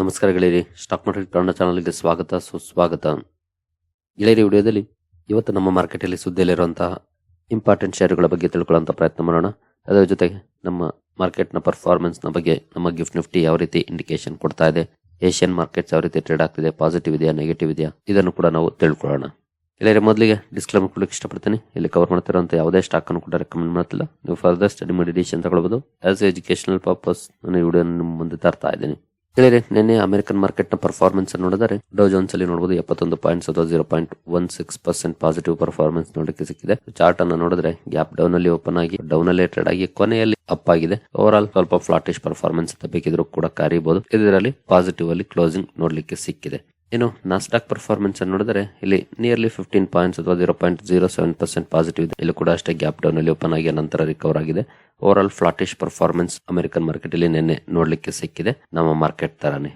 ನಮಸ್ಕಾರ ಗೆಳೆಯರಿ, stock market Kannada ಚಾನಲ್ಗೆ ಸ್ವಾಗತ, ಸುಸ್ವಾಗತ. ಗೆಳೆಯರಿ ವಿಡಿಯೋದಲ್ಲಿ ಇವತ್ತು ನಮ್ಮ ಮಾರ್ಕೆಟಲ್ಲಿ ಸುದ್ದಿಯಲ್ಲಿರುವಂತಹ ಇಂಪಾರ್ಟೆಂಟ್ ಶೇರುಗಳ ಬಗ್ಗೆ ತಿಳ್ಕೊಳ್ಳುವಂಥ ಪ್ರಯತ್ನ ಮಾಡೋಣ. ಅದರ ಜೊತೆಗೆ ನಮ್ಮ ಮಾರ್ಕೆಟ್ನ ಪರ್ಫಾರ್ಮೆನ್ಸ್ನ ಬಗ್ಗೆ, ನಮ್ಮ ಗಿಫ್ಟ್ ನಿಫ್ಟಿ ಯಾವ ರೀತಿ ಇಂಡಿಕೇಶನ್ ಕೊಡ್ತಾ ಇದೆ ಏಷ್ಯನ್ ಮಾರ್ಕೆಟ್ಸ್ ಯಾವ ರೀತಿ ಟ್ರೇಡ್ ಆಗ್ತಿದೆ ಪಾಸಿಟಿವ್ ಇದೆಯಾ ನೆಗೆಟಿವ್ ಇದೆಯಾ, ಇದನ್ನು ಕೂಡ ನಾವು ತಿಳ್ಕೊಳ್ಳೋಣ. ಗೆಳೆಯರಿ, ಮೊದಲಿಗೆ ಡಿಸ್ಕ್ಲೇಮರ್ ಕೊಡಲಿಕ್ಕೆ ಇಷ್ಟಪಡ್ತೀನಿ. ಇಲ್ಲಿ ಕವರ್ ಮಾಡ್ತಿರೋಂಥ ಯಾವುದೇ ಸ್ಟಾಕ್ ಅನ್ನು ಕೂಡ ರೆಕಮೆಂಡ್ ಮಾಡ್ತಿಲ್ಲ. ನೀವು ಫರ್ದರ್ ಸ್ಟಡಿ ಮಾಡಿ ಡಿಸಿಷನ್ ತಗೊಳ್ಬೋದು ಆಸ್ ಎಜುಕೇಶನಲ್ ಪರ್ಪಸ್ ನಾನು ಈ ವಿಡಿಯೋ ನಿಮ್ಮ ಮುಂದೆ ತರ್ತಾ ಇದ್ದೀನಿ. ಹೇಳಿದ್ರೆ ನಿನ್ನೆ ಅಮೆರಿಕನ್ ಮಾರ್ಕೆಟ್ನ ಪರ್ಫಾರ್ಮೆನ್ಸ್ ನೋಡಿದರೆ ಡೋ ಜೋನ್ಸ್ ಅಲ್ಲಿ ನೋಡಬಹುದು ಎಪ್ಪತ್ತೊಂದು ಪಾಯಿಂಟ್ಸ್ ಅಥವಾ zero point one six percent positive performance ನೋಡಕ್ಕೆ ಸಿಕ್ಕಿದೆ. ಚಾರ್ಟ್ ಅನ್ನು ನೋಡಿದ್ರೆ ಗ್ಯಾಪ್ ಡೌನ್ ಅಲ್ಲಿ ಓಪನ್ ಆಗಿ ಡೌನ್ ಅಲ್ಲಿ ಟ್ರೇಡ್ ಆಗಿ, ಕೊನೆಯಲ್ಲಿ ಅಪ್ ಆಗಿದೆ. ಓವರ್ ಆಲ್ ಸ್ವಲ್ಪ ಫ್ಲಾಟಿಶ್ ಪರ್ಫಾರ್ಮೆನ್ಸ್ ಬೇಕಿದ್ರು ಕೂಡ ಕರೀಬಹುದು ಇದರಲ್ಲಿ ಪಾಸಿಟಿವ್ ಅಲ್ಲಿ ಕ್ಲೋಸಿಂಗ್ ನೋಡ್ಲಿಕ್ಕೆ ಸಿಕ್ಕಿದೆ. ಇನ್ನು ನಾಸ್ಟಾಕ್ ಪರ್ಫಾರ್ಮೆನ್ಸ್ ಅನ್ನು ನೋಡಿದರೆ ಇಲ್ಲಿ ನಿಯರ್ಲಿ ಫಿಫ್ಟೀನ್ ಪಾಯಿಂಟ್ಸ್ ಅಥವಾ zero point zero seven percent positive ಇದೆ. ಇಲ್ಲಿ ಕೂಡ ಅಷ್ಟೇ ಗ್ಯಾಪ್ ಡೌನ್ ಅಲ್ಲಿ ಓಪನ್ ಆಗಿ ನಂತರ ರಿಕವರ್ ಆಗಿದೆ. Overall flatish performance American market ಅಲ್ಲಿ ನಿನ್ನೆ ನೋಡ್ಲಿಕ್ಕೆ ಸಿಕ್ಕಿದೆ. ನಮ್ಮ ಮಾರ್ಕೆಟ್ ತರಾನೇ.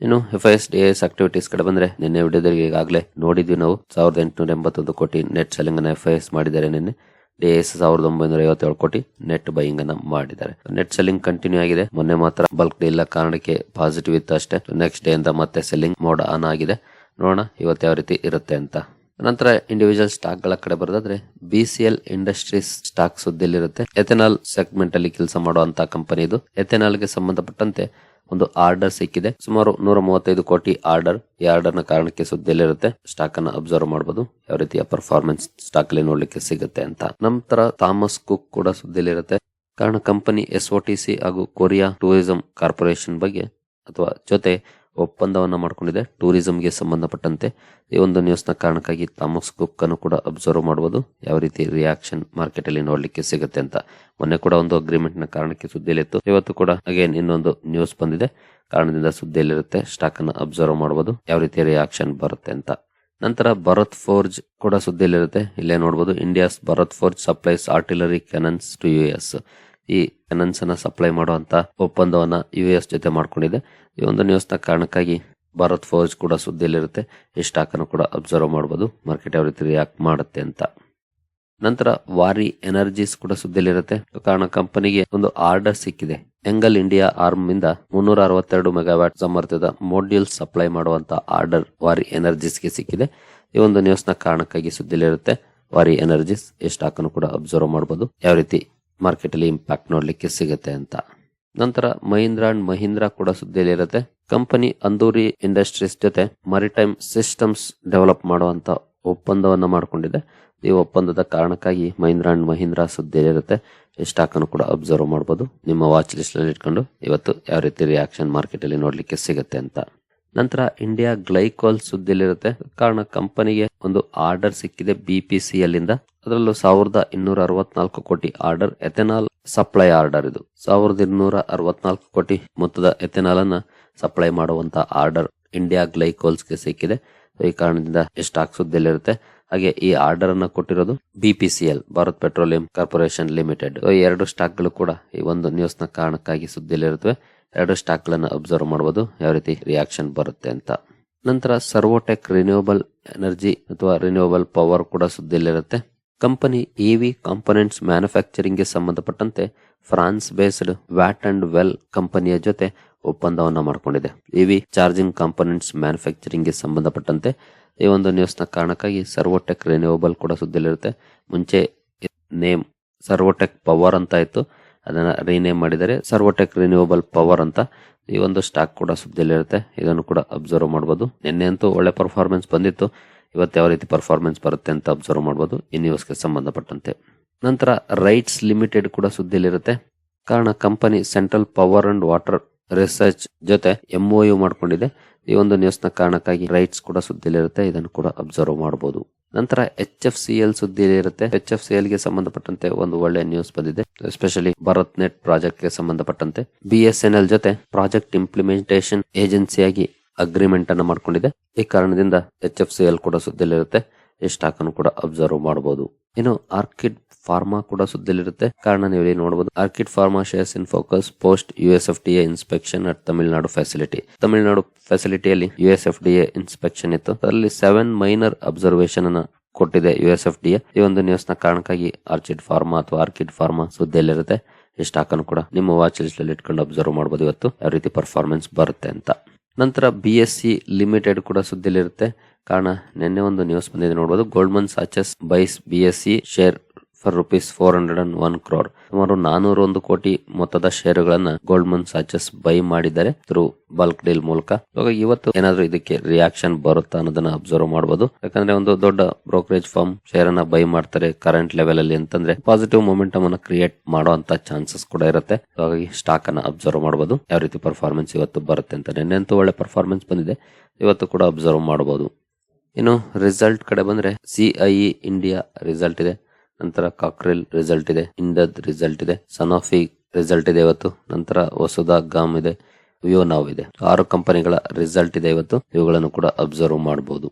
ಇನ್ನು F I S D S activities ಕಡೆ ಬಂದ್ರೆ ನಿನ್ನೆ ವಿಡಿಯೋದಲ್ಲಿ ಈಗಾಗಲೇ ನೋಡಿದ್ವಿ ನಾವು. ಸಾವಿರದ ಎಂಟುನೂರ ಎಂಬತ್ತೊಂದು ಕೋಟಿ ನೆಟ್ ಸೆಲ್ಲಿಂಗ್ ಅನ್ನ ಎಫ್ ಐ ಎಸ್ ಮಾಡಿದ್ದಾರೆ ನಿನ್ನೆ. ಡಿ ಎಸ್ ಸಾವಿರದ ಒಂಬೈನೂರ ಐವತ್ತೇಳು ಕೋಟಿ ನೆಟ್ ಬೈಯಿಂಗ್ ಅನ್ನ ಮಾಡಿದ್ದಾರೆ. ನೆಟ್ ಸೆಲ್ಲಿಂಗ್ ಕಂಟಿನ್ಯೂ ಆಗಿದೆ. ಮೊನ್ನೆ ಮಾತ್ರ ಬಲ್ಕ್ ಡೇ ಇಲ್ಲ ಕಾರಣಕ್ಕೆ ಪಾಸಿಟಿವ್ ಇತ್ತು ಅಷ್ಟೇ. ನೆಕ್ಸ್ಟ್ ಡೇ ಇಂದ ಮತ್ತೆ ಸೆಲ್ಲಿಂಗ್ ಮೋಡ್ ಆನ್ ಆಗಿದೆ. ನೋಡೋಣ ಇವತ್ತು ಯಾವ ರೀತಿ ಇರುತ್ತೆ ಅಂತ. ನಂತರ ಇಂಡಿವಿಜುವಲ್ ಸ್ಟಾಕ್ಗಳ ಕಡೆ ಬರೋದಾದ್ರೆ B C L Industries stock ಸುದ್ದಿಯಲ್ಲಿರುತ್ತೆ. Ethanol segment ಅಲ್ಲಿ ಕೆಲಸ ಮಾಡುವಂತಹ ಕಂಪನಿ ಇದು. ಎಥೆನಾಲ್ಗೆ ಸಂಬಂಧಪಟ್ಟಂತೆ ಒಂದು ಆರ್ಡರ್ ಸಿಕ್ಕಿದೆ. ಸುಮಾರು ನೂರ ಮೂವತ್ತೈದು ಕೋಟಿ ಆರ್ಡರ್. ಈ ಆರ್ಡರ್ನ ಕಾರಣಕ್ಕೆ ಸುದ್ದಿಯಲ್ಲಿರುತ್ತೆ. ಸ್ಟಾಕ್ ಅನ್ನ ಅಬ್ಸರ್ವ್ ಮಾಡಬಹುದು ಯಾವ ರೀತಿಯ ಪರ್ಫಾರ್ಮೆನ್ಸ್ ಸ್ಟಾಕ್ ಅಲ್ಲಿ ನೋಡ್ಲಿಕ್ಕೆ ಸಿಗುತ್ತೆ ಅಂತ. ನಂತರ ಥಾಮಸ್ ಕುಕ್ ಕೂಡ ಸುದ್ದಿಯಲ್ಲಿರುತ್ತೆ. ಕಾರಣ ಕಂಪನಿ ಎಸ್ ಟಿ ಹಾಗೂ ಕೊರಿಯಾ ಟೂರಿಸಂ ಕಾರ್ಪೊರೇಷನ್ ಬಗ್ಗೆ ಅಥವಾ ಜೊತೆ ಒಪ್ಪಂದವನ್ನ ಮಾಡಿಕೊಂಡಿದೆ. ಟೂರಿಸಂಗೆ ಸಂಬಂಧಪಟ್ಟಂತೆ ಈ ಒಂದು ನ್ಯೂಸ್ನ ಕಾರಣಕ್ಕಾಗಿ ಥಾಮಸ್ ಕುಕ್ ಅನ್ನು ಕೂಡ ಅಬ್ಸರ್ವ್ ಮಾಡಬಹುದು ಯಾವ ರೀತಿ ರಿಯಾಕ್ಷನ್ ಮಾರ್ಕೆಟ್ ಅಲ್ಲಿ ನೋಡ್ಲಿಕ್ಕೆ ಸಿಗುತ್ತೆ ಅಂತ. ಮೊನ್ನೆ ಕೂಡ ಒಂದು ಅಗ್ರಿಮೆಂಟ್ನ ಕಾರಣಕ್ಕೆ ಸುದ್ದಿಯಲ್ಲಿತ್ತು. ಇವತ್ತು ಕೂಡ ಅಗೇನ್ ಇನ್ನೊಂದು ನ್ಯೂಸ್ ಬಂದಿದೆ. ಕಾರಣದಿಂದ ಸುದ್ದಿಯಲ್ಲಿರುತ್ತೆ ಸ್ಟಾಕ್ ಅನ್ನು ಅಬ್ಸರ್ವ್ ಮಾಡಬಹುದು ಯಾವ ರೀತಿ ರಿಯಾಕ್ಷನ್ ಬರುತ್ತೆ ಅಂತ. ನಂತರ ಭರತ್ ಫೋರ್ಜ್ ಕೂಡ ಸುದ್ದಿಯಲ್ಲಿರುತ್ತೆ. ಇಲ್ಲೇ ನೋಡಬಹುದು India's Bharat Forge supplies artillery cannons to U S ಈ ಫೈನಾನ್ಸ್ ಅನ್ನ ಸಪ್ಲೈ ಮಾಡುವಂತ ಒಪ್ಪಂದವನ್ನ ಯು ಎಸ್ ಜೊತೆ ಮಾಡ್ಕೊಂಡಿದೆ. ಈ ಒಂದು ನ್ಯೂಸ್ನ ಕಾರಣಕ್ಕಾಗಿ ಭಾರತ್ ಫೌಜ್ ಕೂಡ ಸುದ್ದಿಯಲ್ಲಿರುತ್ತೆ. ಈ ಸ್ಟಾಕ್ ಅನ್ನು ಕೂಡ ಅಬ್ಸರ್ವ್ ಮಾಡಬಹುದು ಮಾರ್ಕೆಟ್ ಯಾವ ರೀತಿ ರಿಯಾಕ್ಟ್ ಮಾಡುತ್ತೆ ಅಂತ. ನಂತರ ವಾರಿ ಎನರ್ಜೀಸ್ ಕೂಡ ಸುದ್ದಿಯಲ್ಲಿರುತ್ತೆ. ಕಾರಣ ಕಂಪನಿಗೆ ಒಂದು ಆರ್ಡರ್ ಸಿಕ್ಕಿದೆ. ಎಂಗಲ್ ಇಂಡಿಯಾ ಆರ್ಮ್ ಇಂದ ಮುನ್ನೂರ ಅರವತ್ತೆರಡು ಮೆಗಾವ್ಯಾಟ್ ಸಾಮರ್ಥ್ಯದ ಮಾಡ್ಯೂಲ್ ಸಪ್ಲೈ ಮಾಡುವಂತ ಆರ್ಡರ್ ವಾರಿ ಎನರ್ಜೀಸ್ಗೆ ಸಿಕ್ಕಿದೆ. ಈ ಒಂದು ನ್ಯೂಸ್ನ ಕಾರಣಕ್ಕಾಗಿ ಸುದ್ದಿಯಲ್ಲಿರುತ್ತೆ. ವಾರಿ ಎನರ್ಜೀಸ್ ಈ ಸ್ಟಾಕ್ ಅನ್ನು ಕೂಡ ಅಬ್ಸರ್ವ್ ಮಾಡಬಹುದು ಯಾವ ರೀತಿ ಮಾರ್ಕೆಟ್ ಅಲ್ಲಿ ಇಂಪ್ಯಾಕ್ಟ್ ನೋಡ್ಲಿಕ್ಕೆ ಸಿಗುತ್ತೆ ಅಂತ. ನಂತರ ಮಹೀಂದ್ರ ಅಂಡ್ ಮಹೀಂದ್ರ ಕೂಡ ಸುದ್ದಿಯಲ್ಲಿರುತ್ತೆ ಕಂಪನಿ ಅಂದೂರಿ ಇಂಡಸ್ಟ್ರೀಸ್ ಜೊತೆ ಮರಿಟೈಮ್ ಸಿಸ್ಟಮ್ಸ್ ಡೆವಲಪ್ ಮಾಡುವಂತ ಒಪ್ಪಂದವನ್ನ ಮಾಡಿಕೊಂಡಿದೆ. ಈ ಒಪ್ಪಂದದ ಕಾರಣಕ್ಕಾಗಿ ಮಹೀಂದ್ರ ಅಂಡ್ ಮಹೀಂದ್ರ ಸುದ್ದಿಯಲ್ಲಿರುತ್ತೆ ಈ ಸ್ಟಾಕ್ ಕೂಡ ಅಬ್ಸರ್ವ್ ಮಾಡಬಹುದು ನಿಮ್ಮ ವಾಚ್ ಲಿಸ್ಟ್ ಅಲ್ಲಿ ಇಟ್ಕೊಂಡು ಇವತ್ತು ಯಾವ ರೀತಿ ರಿಯಾಕ್ಷನ್ ಮಾರ್ಕೆಟ್ ಅಲ್ಲಿ ನೋಡ್ಲಿಕ್ಕೆ ಸಿಗುತ್ತೆ ಅಂತ. ನಂತರ ಇಂಡಿಯಾ ಗ್ಲೈಕೋಲ್ ಸುದ್ದಿಯಲ್ಲಿರುತ್ತೆ ಕಾರಣ ಕಂಪನಿಗೆ ಒಂದು ಆರ್ಡರ್ ಸಿಕ್ಕಿದೆ ಬಿಪಿಸಿ ಅಲ್ಲಿಂದ. ಅದರಲ್ಲೂ ಸಾವಿರದ ಇನ್ನೂರ ಅರವತ್ನಾಲ್ಕು ಕೋಟಿ ಆರ್ಡರ್ ಎಥೆನಾಲ್ ಸಪ್ಲೈ ಆರ್ಡರ್ ಇದು. ಸಾವಿರದ ಇನ್ನೂರ ಅರವತ್ನಾಲ್ಕು ಕೋಟಿ ಮೊತ್ತದ ಎಥೆನಾಲ್ ಅನ್ನ ಸಪ್ಲೈ ಮಾಡುವಂತ ಆರ್ಡರ್ ಇಂಡಿಯಾ ಗ್ಲೈಕೋಲ್ಸ್ಗೆ ಸಿಕ್ಕಿದೆ ಈ ಕಾರಣದಿಂದ ಸ್ಟಾಕ್ ಸುದ್ದಿಯಲ್ಲಿರುತ್ತೆ. ಹಾಗೆ ಈ ಆರ್ಡರ್ ಅನ್ನ ಕೊಟ್ಟಿರೋದು BPCL Bharat Petroleum Corporation Limited. ಎರಡು ಸ್ಟಾಕ್ಗಳು ಕೂಡ ಈ ಒಂದು ನ್ಯೂಸ್ನ ಕಾರಣಕ್ಕಾಗಿ ಸುದ್ದಿಯಲ್ಲಿರುತ್ತವೆ. ಎರಡು ಸ್ಟಾಕ್ ಗಳನ್ನ ಅಬ್ಸರ್ವ್ ಮಾಡಬಹುದು ಯಾವ ರೀತಿ ರಿಯಾಕ್ಷನ್ ಬರುತ್ತೆ ಅಂತ. ನಂತರ ಸರ್ವೋಟೆಕ್ ರಿನ್ಯೂವಬಲ್ ಎನರ್ಜಿ ಅಥವಾ ರಿನ್ಯೂವಬಲ್ ಪವರ್ ಕೂಡ ಸುದ್ದಿಯಲ್ಲಿರುತ್ತೆ. ಕಂಪನಿ ಇವಿ ಕಾಂಪೊನೆಂಟ್ಸ್ ಮ್ಯಾನುಫ್ಯಾಕ್ಚರಿಂಗ್ಗೆ ಸಂಬಂಧಪಟ್ಟಂತೆ France based Watt and Well ಕಂಪನಿಯ ಜೊತೆ ಒಪ್ಪಂದವನ್ನು ಮಾಡಿಕೊಂಡಿದೆ. ಇವಿ ಚಾರ್ಜಿಂಗ್ ಕಾಂಪೊನೆಂಟ್ಸ್ ಮ್ಯಾನುಫ್ಯಾಕ್ಚರಿಂಗ್ಗೆ ಸಂಬಂಧಪಟ್ಟಂತೆ ಈ ಒಂದು ನ್ಯೂಸ್ನ ಕಾರಣಕ್ಕಾಗಿ ಸರ್ವೋಟೆಕ್ ರಿನ್ಯೂವಬಲ್ ಕೂಡ ಸುದ್ದಿಯಲ್ಲಿರುತ್ತೆ. ಮುಂಚೆ ನೇಮ್ ಸರ್ವೋಟೆಕ್ ಪವರ್ ಅಂತ ಇತ್ತು. ಅದನ್ನು ರೀನೇಮ್ ಮಾಡಿದರೆ ಸರ್ವೋಟೆಕ್ ರಿನ್ಯೂವಬಲ್ ಪವರ್ ಅಂತ ಈ ಒಂದು ಸ್ಟಾಕ್ ಕೂಡ ಸುದ್ದಿಯಲ್ಲಿರುತ್ತೆ. ಇದನ್ನು ಕೂಡ ಅಬ್ಸರ್ವ್ ಮಾಡಬಹುದು ನಿನ್ನೆ ಅಂತೂ ಒಳ್ಳೆ ಪರ್ಫಾರ್ಮೆನ್ಸ್ ಬಂದಿತ್ತು. ಇವತ್ತು ಯಾವ ರೀತಿ ಪರ್ಫಾರ್ಮೆನ್ಸ್ ಬರುತ್ತೆ ಅಂತ ಅಬ್ಸರ್ವ್ ಮಾಡಬಹುದು ಈ ನ್ಯೂಸ್ಗೆ ಸಂಬಂಧಪಟ್ಟಂತೆ. ನಂತರ ರೈಟ್ಸ್ ಲಿಮಿಟೆಡ್ ಕೂಡ ಸುದ್ದಿಯಲ್ಲಿರುತ್ತೆ. ಕಾರಣ company central power and water research ಜೊತೆ ಎಂಒಯು ಮಾಡಿಕೊಂಡಿದೆ. ಈ ಒಂದು ನ್ಯೂಸ್ನ ಕಾರಣಕ್ಕಾಗಿ ರೈಟ್ಸ್ ಕೂಡ ಸುದ್ದಿಯಲ್ಲಿರುತ್ತೆ. ಇದನ್ನು ಕೂಡ ಅಬ್ಸರ್ವ್ ಮಾಡಬಹುದು ನಂತರ ಎಚ್ ಎಫ್ ಸಿ ಎಲ್ ಸುದ್ದಿಯಲ್ಲಿರುತ್ತೆ. ಎಚ್ ಎಫ್ ಸಿ ಎಲ್ಗೆ ಸಂಬಂಧಪಟ್ಟಂತೆ ಒಂದು ಒಳ್ಳೆ ನ್ಯೂಸ್ ಬಂದಿದೆ. ಎಸ್ಪೆಷಲಿ ಭಾರತ್ ನೆಟ್ ಪ್ರಾಜೆಕ್ಟ್ಗೆ ಸಂಬಂಧಪಟ್ಟಂತೆ. ಬಿ ಎಸ್ ಎನ್ ಎಲ್ ಜೊತೆ ಪ್ರಾಜೆಕ್ಟ್ ಇಂಪ್ಲಿಮೆಂಟೇಷನ್ ಏಜೆನ್ಸಿಯಾಗಿ ಅಗ್ರಿಮೆಂಟ್ ಅನ್ನು ಮಾಡ್ಕೊಂಡಿದೆ. ಈ ಕಾರಣದಿಂದ ಎಚ್ ಎಫ್ ಸಿ ಎಲ್ ಕೂಡ ಸುದ್ದಿಯಲ್ಲಿರುತ್ತೆ. ಈ ಸ್ಟಾಕ್ ಅನ್ನು ಕೂಡ ಅಬ್ಸರ್ವ್ ಮಾಡಬಹುದು ಇನ್ನು ಆರ್ಕಿಡ್ ಫಾರ್ಮಾ ಕೂಡ ಸುದ್ದಿಯಲ್ಲಿರುತ್ತೆ. ಕಾರಣ ನೀವು ಇಲ್ಲಿ ನೋಡಬಹುದು Orchid Pharma shares in focus post U S F D A inspection at Tamil Nadu facility Tamil Nadu ಫೆಸಿಲಿಟಿಯಲ್ಲಿ U S F D A inspection ಇತ್ತು. ಅದರಲ್ಲಿ ಸೆವೆನ್ ಮೈನರ್ ಅಬ್ಸರ್ವೇಷನ್ ಅನ್ನ ಕೊಟ್ಟಿದೆ U S F D A ಈ ಒಂದು ನ್ಯೂಸ್ನ ಕಾರಣಕ್ಕಾಗಿ Orchid pharma ಅಥವಾ Orchid pharma ಸುದ್ದಿಯಲ್ಲಿರುತ್ತೆ. ಈ ಸ್ಟಾಕ್ ಅನ್ನು ಕೂಡ ನಿಮ್ಮ ವಾಚ್ ಲಿಸ್ಟ್ ಅಲ್ಲಿ ಇಟ್ಕೊಂಡು ಅಬ್ಸರ್ವ್ ಮಾಡಬಹುದು ಇವತ್ತು. ಯಾವ ರೀತಿ ಪರ್ಫಾರ್ಮೆನ್ಸ್ ಬರುತ್ತೆ ಅಂತ. ನಂತರ ಬಿ ಎಸ್ ಸಿ ಲಿಮಿಟೆಡ್ ಕೂಡ ಸುದ್ದಿಲಿರುತ್ತೆ ಕಾರಣ, ನಿನ್ನೆ ಒಂದು ನ್ಯೂಸ್ ಬಂದಿದೆ ನೋಡಬಹುದು Goldman Sachs buys B S C share for rupees four hundred and one crore ಸುಮಾರು ನಾನೂರ ಒಂದು ಕೋಟಿ ಮೊತ್ತದ ಷೇರುಗಳನ್ನ ಗೋಲ್ಡ್ಮನ್ ಸಾಚಸ್ ಬೈ ಮಾಡಿದ್ದಾರೆ ಥ್ರೂ ಬಲ್ಕ್ ಡೀಲ್ ಮೂಲಕ. ಇವಾಗ ಇವತ್ತು ಏನಾದ್ರೂ ಇದಕ್ಕೆ ರಿಯಾಕ್ಷನ್ ಬರುತ್ತಾ ಅನ್ನೋದನ್ನ ಅಬ್ಸರ್ವ್ ಮಾಡಬಹುದು ಯಾಕಂದ್ರೆ ಒಂದು ದೊಡ್ಡ ಬ್ರೋಕರೇಜ್ ಫಾರ್ಮ್ ಶೇರ್ ಅನ್ನ ಬೈ ಮಾಡ್ತಾರೆ ಕರೆಂಟ್ ಲೆವೆಲ್ ಅಲ್ಲಿ ಅಂತಂದ್ರೆ ಪಾಸಿಟಿವ್ ಮೊಮೆಂಟಮ್ ಅನ್ನ ಕ್ರಿಯೇಟ್ ಮಾಡುವಂತ ಚಾನ್ಸಸ್ ಕೂಡ ಇರುತ್ತೆ. ಹಾಗಾಗಿ ಸ್ಟಾಕ್ ಅನ್ನ ಅಬ್ಸರ್ವ್ ಮಾಡಬಹುದು ಯಾವ ರೀತಿ ಪರ್ಫಾರ್ಮೆನ್ಸ್ ಇವತ್ತು ಬರುತ್ತೆ ಅಂತ ನಿನ್ನೆ ಅಂತೂ ಒಳ್ಳೆ ಪರ್ಫಾರ್ಮೆನ್ಸ್ ಬಂದಿದೆ. ಇವತ್ತು ಕೂಡ ಅಬ್ಸರ್ವ್ ಮಾಡಬಹುದು ಇನ್ನು ರಿಸಲ್ಟ್ ಕಡೆ ಬಂದ್ರೆ ಸಿಐಇ ಇಂಡಿಯಾ ರಿಸಲ್ಟ್ ಇದೆ. ನಂತರ ಕಾಕ್ರಿಲ್ ರಿಸಲ್ಟ್ ಇದೆ ಇಂಡದ್ ರಿಸಲ್ಟ್ ಇದೆ ಸನೋಫಿ ರಿಸಲ್ಟ್ ಇದೆ ಇವತ್ತು, ನಂತರ ವಸುಧಾ ಗಾಮ್ ಇದೆ ವಿಯೋನಾವ್ ಇದೆ. ಆರು ಕಂಪನಿಗಳ ರಿಸಲ್ಟ್ ಇದೆ ಇವತ್ತು, ಇವುಗಳನ್ನು ಕೂಡ ಅಬ್ಸರ್ವ್ ಮಾಡಬಹುದು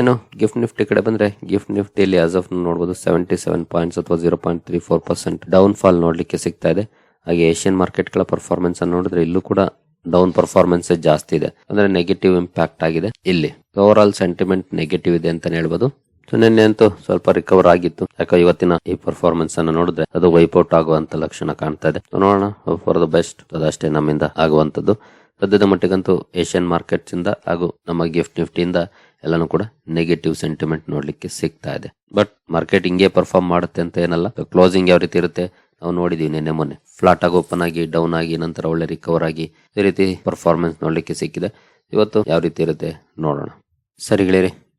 ಏನು ಗಿಫ್ಟ್ ನಿಫ್ಟಿ ಕಡೆ ಬಂದ್ರೆ ಗಿಫ್ಟ್ ನಿಫ್ಟಿಯಲ್ಲಿ ಆಸ್ ಆಫ್ ನೋಡಬಹುದು ಸೆವೆಂಟಿ ಸೆವೆನ್ ಪಾಯಿಂಟ್ಸ್ ಅಥವಾ zero point three four percent down fall ನೋಡ್ಲಿಕ್ಕೆ ಸಿಗ್ತಾ ಇದೆ. ಹಾಗೆ ಏಷ್ಯನ್ ಮಾರ್ಕೆಟ್ಗಳ ಪರ್ಫಾರ್ಮೆನ್ಸ್ ಅನ್ನು ನೋಡಿದ್ರೆ ಇಲ್ಲೂ ಕೂಡ ಡೌನ್ ಪರ್ಫಾರ್ಮೆನ್ಸ್ ಜಾಸ್ತಿ ಇದೆ. ಅಂದ್ರೆ ನೆಗೆಟಿವ್ ಇಂಪ್ಯಾಕ್ಟ್ ಆಗಿದೆ ಇಲ್ಲಿ. ಓವರ್ ಆಲ್ ಸೆಂಟಿಮೆಂಟ್ ನೆಗೆಟಿವ್ ಇದೆ ಅಂತಾನೆ ಹೇಳ್ಬೋದು. ಸೊ ನಿನ್ನೆ ಅಂತೂ ಸ್ವಲ್ಪ ರಿಕವರ್ ಆಗಿತ್ತು. ಯಾಕೆ ಇವತ್ತಿನ ಈ ಪರ್ಫಾರ್ಮೆನ್ಸ್ ಅನ್ನು ನೋಡಿದ್ರೆ ಅದು ವೈಪೌಟ್ ಆಗುವಂತ ಲಕ್ಷಣ ಕಾಣ್ತಾ ಇದೆ. ನೋಡೋಣ ಫಾರ್ ದ ಬೆಸ್ಟ್ ಅದಷ್ಟೇ ನಮ್ಮಿಂದ ಆಗುವಂತದ್ದು ಸದ್ಯದ ಮಟ್ಟಿಗಂತೂ ಏಷ್ಯನ್ ಮಾರ್ಕೆಟ್ಸ್ ಇಂದ ಹಾಗೂ ನಮ್ಮ ಗಿಫ್ಟ್ ನಿಫ್ಟಿಯಿಂದ ಎಲ್ಲಾನು ಕೂಡ ನೆಗೆಟಿವ್ ಸೆಂಟಿಮೆಂಟ್ ನೋಡ್ಲಿಕ್ಕೆ ಸಿಗ್ತಾ ಇದೆ. ಬಟ್ ಮಾರ್ಕೆಟ್ ಹಿಂಗೆ ಪರ್ಫಾರ್ಮ್ ಮಾಡುತ್ತೆ ಅಂತ ಏನಲ್ಲ. ಕ್ಲೋಸಿಂಗ್ ಯಾವ ರೀತಿ ಇರುತ್ತೆ? ನಾವು ನೋಡಿದೀವಿ ನಿನ್ನೆ ಮೊನ್ನೆ. ಫ್ಲಾಟ್ ಆಗಿ ಓಪನ್ ಆಗಿ ಡೌನ್ ಆಗಿ, ನಂತರ ಒಳ್ಳೆ ರಿಕವರ್ ಆಗಿ ಈ ರೀತಿ ಪರ್ಫಾರ್ಮೆನ್ಸ್ ನೋಡ್ಲಿಕ್ಕೆ ಸಿಕ್ಕಿದೆ. ಇವತ್ತು ಯಾವ ರೀತಿ ಇರುತ್ತೆ? ನೋಡೋಣ. ಸರಿ ಗೆಳೆಯರಿ